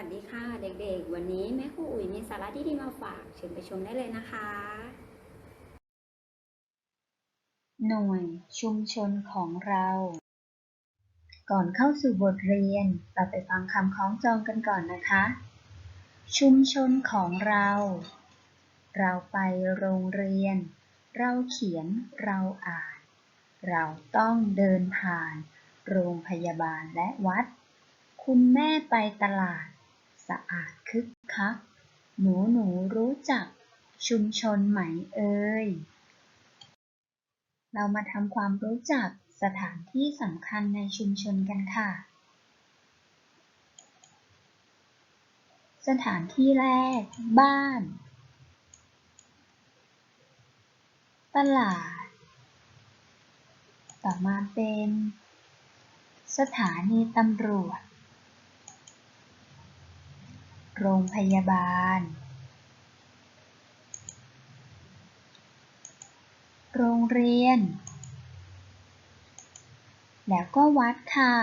วัสดีค่ะ เด็กๆ วันนี้แม่ครูอุ๋ยมีสาระที่ดีมาฝากเชิญไปชมได้เลยนะคะ หน่วยชุมชนของเรา ก่อนเข้าสู่บทเรียน เราไปฟังคำคล้องจองกันก่อนนะคะ ชุมชนของเรา เราไปโรงเรียน เราเขียนเราอ่าน เราต้องเดินผ่าน โรงพยาบาลและวัดคุณแม่ไปตลาด สะอาดคึกคัก หนูหนูรู้จักชุมชนไหมเอ่ย เรามาทำความรู้จักสถานที่สำคัญในชุมชนกันค่ะ สถานที่แรก บ้าน ตลาด ต่อมาเป็น สถานีตำรวจ โรงพยาบาล โรงเรียน แล้วก็วัดค่ะ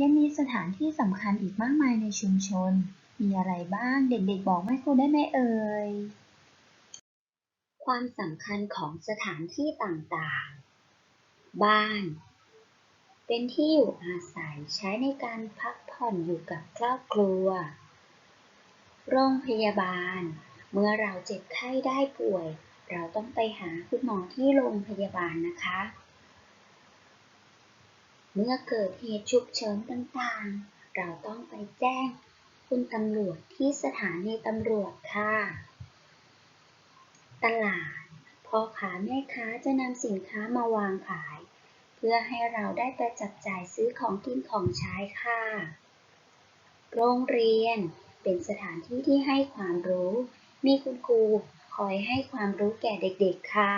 ยังมีสถานที่สำคัญอีกมากมายในชุมชน มีอะไรบ้างเด็กๆบอกแม่ครูได้ไหมเอ่ย ความสำคัญของสถานที่ต่างๆ บ้านเป็นที่อยู่อาศัยใช้ในการพักผ่อนอยู่กับครอบครัว โรงพยาบาล เมื่อเราเจ็บไข้ได้ป่วย เราต้องไปหาคุณหมอที่โรงพยาบาลนะคะ เมื่อเกิดเหตุฉุกเฉินต่างๆ เราต้องไปแจ้ง คุณตำรวจที่สถานีตำรวจค่ะ ตลาดพ่อค้าแม่ค้าจะนำสินค้ามาวางขาย เพื่อให้เราได้ไปจับจ่ายซื้อของกินของใช้ค่ะ โรงเรียน เป็นสถานที่ที่ให้ความรู้ มีคุณครูคอยให้ความรู้แก่เด็กๆค่ะ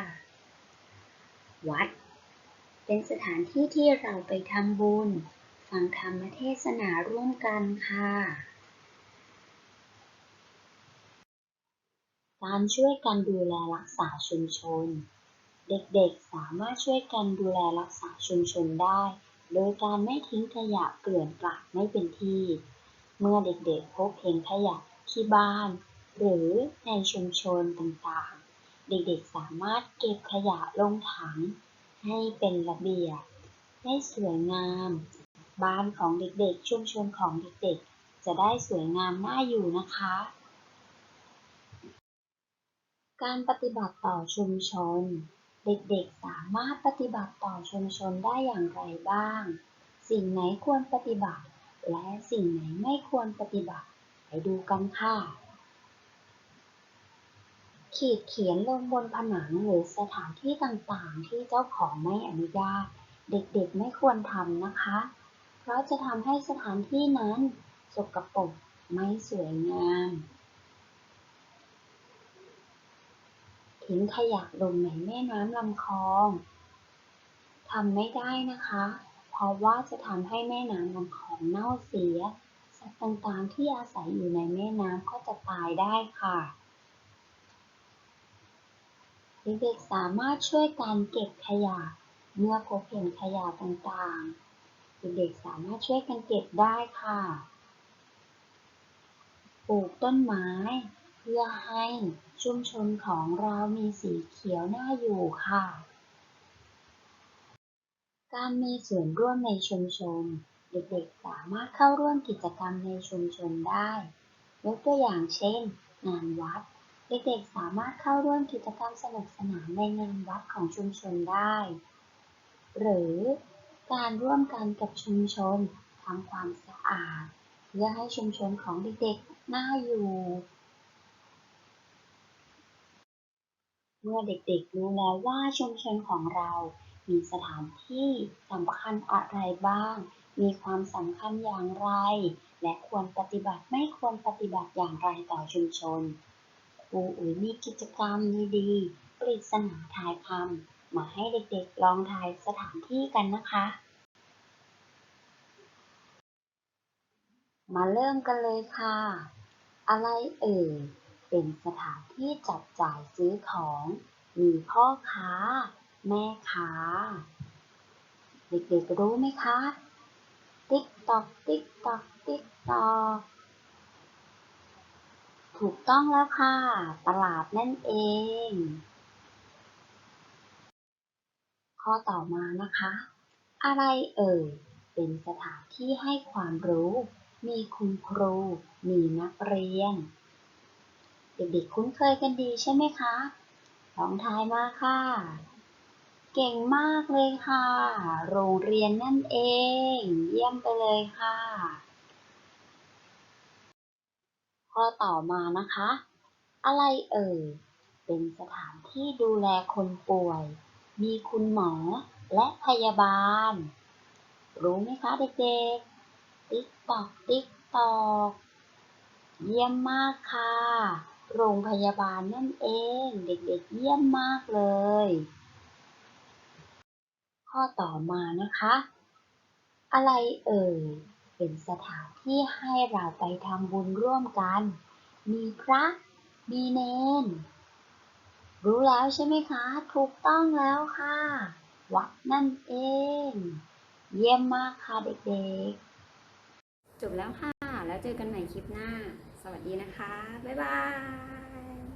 วัด เป็นสถานที่ที่เราไปทำบุญ ฟังธรรมเทศนาร่วมกันค่ะ การช่วยกันดูแลรักษาชุมชน เด็กๆสามารถช่วยกันดูแลรักษาชุมชนได้ โดยการไม่ทิ้งขยะเกลื่อนกลาดไม่เป็นที่ เมื่อเด็กๆพบเห็นขยะที่บ้าน หรือในชุมชนต่างๆ เด็กๆสามารถเก็บขยะลงถัง ให้เป็นระเบียบ ให้สวยงาม บ้านของเด็กๆ ชุมชนของเด็กๆ จะได้สวยงามน่าอยู่นะคะ การปฏิบัติต่อชุมชน เด็กๆสามารถปฏิบัติต่อชุมชนได้อย่างไรบ้าง สิ่งไหนควรปฏิบัติ และสิ่งไหนไม่ควรปฏิบัติ ไปดูกันค่ะ ขีดเขียนลงบนผนังหรือสถานที่ต่างๆ ที่เจ้าของไม่อนุญาต เด็กๆไม่ควรทำนะคะ เพราะจะทำให้สถานที่นั้นสกปรกไม่สวยงามทิ้งขยะลงในแม่น้ำลำคลองทำไม่ได้นะคะ เพราะว่าจะทำให้แม่น้ำลำคลองเน่าเสีย สัตว์ต่างๆที่อาศัยอยู่ในแม่น้ำก็จะตายได้ค่ะเด็กๆสามารถช่วยกันเก็บขยะ เมื่อพบเห็นขยะต่างๆ เด็กๆสามารถช่วยกันเก็บได้ค่ะ ปลูกต้นไม้ เพื่อให้ชุมชนของเรามีสีเขียวน่าอยู่ค่ะ การมีส่วนร่วมในชุมชน เด็กๆ สามารถเข้าร่วมกิจกรรมในชุมชนได้ ยกตัวอย่างเช่น งานวัด เด็กๆ สามารถเข้าร่วมกิจกรรมสนุกสนานในงานวัดของชุมชนได้ หรือการร่วมกันกับชุมชนทำความสะอาด เพื่อให้ชุมชนของเด็กๆ น่าอยู่ เมื่อเด็กๆ รู้แล้วว่าชุมชนของเรา มีสถานที่สำคัญอะไรบ้าง มีความสำคัญอย่างไร และควรปฏิบัติไม่ควรปฏิบัติอย่างไรต่อชุมชน ครูอุ๋ยมีกิจกรรมดีๆปริศนาทายคำมาให้เด็กๆลองทายสถานที่กันนะคะ มาเริ่มกันเลยค่ะ อะไรเอ่ย เป็นสถานที่จับจ่ายซื้อของ มีพ่อค้า แม่ค้าเด็กๆรู้ไหมคะ ติ๊กตอก ติ๊กตอก ติ๊กตอก ถูกต้องแล้วค่ะ ตลาดนั่นเอง ข้อต่อมานะคะ อะไรเอ่ย เป็นสถานที่ให้ความรู้ มีคุณครู มีนักเรียน เด็กๆคุ้นเคยกันดีใช่ไหมคะลองทายมาค่ะ เก่งมากเลยค่ะ โรงเรียนนั่นเอง เยี่ยมไปเลยค่ะ ข้อต่อมานะคะ อะไรเอ่ย เป็นสถานที่ดูแลคนป่วย มีคุณหมอและพยาบาล รู้ไหมคะเด็กๆ ติ๊กตอก ติ๊กตอก เยี่ยมมากค่ะ โรงพยาบาลนั่นเอง เด็กๆ เยี่ยมมากเลย ข้อต่อมานะคะ อะไรเอ่ย เป็นสถานที่ให้เราไปทำบุญร่วมกัน มีพระ มีเนน รู้แล้วใช่ไหมคะ ถูกต้องแล้วค่ะ วัดนั่นเอง เยี่ยมมากค่ะเด็กๆ จบแล้วค่ะ แล้วเจอกันใหม่คลิปหน้า สวัสดีนะคะ บ๊ายบาย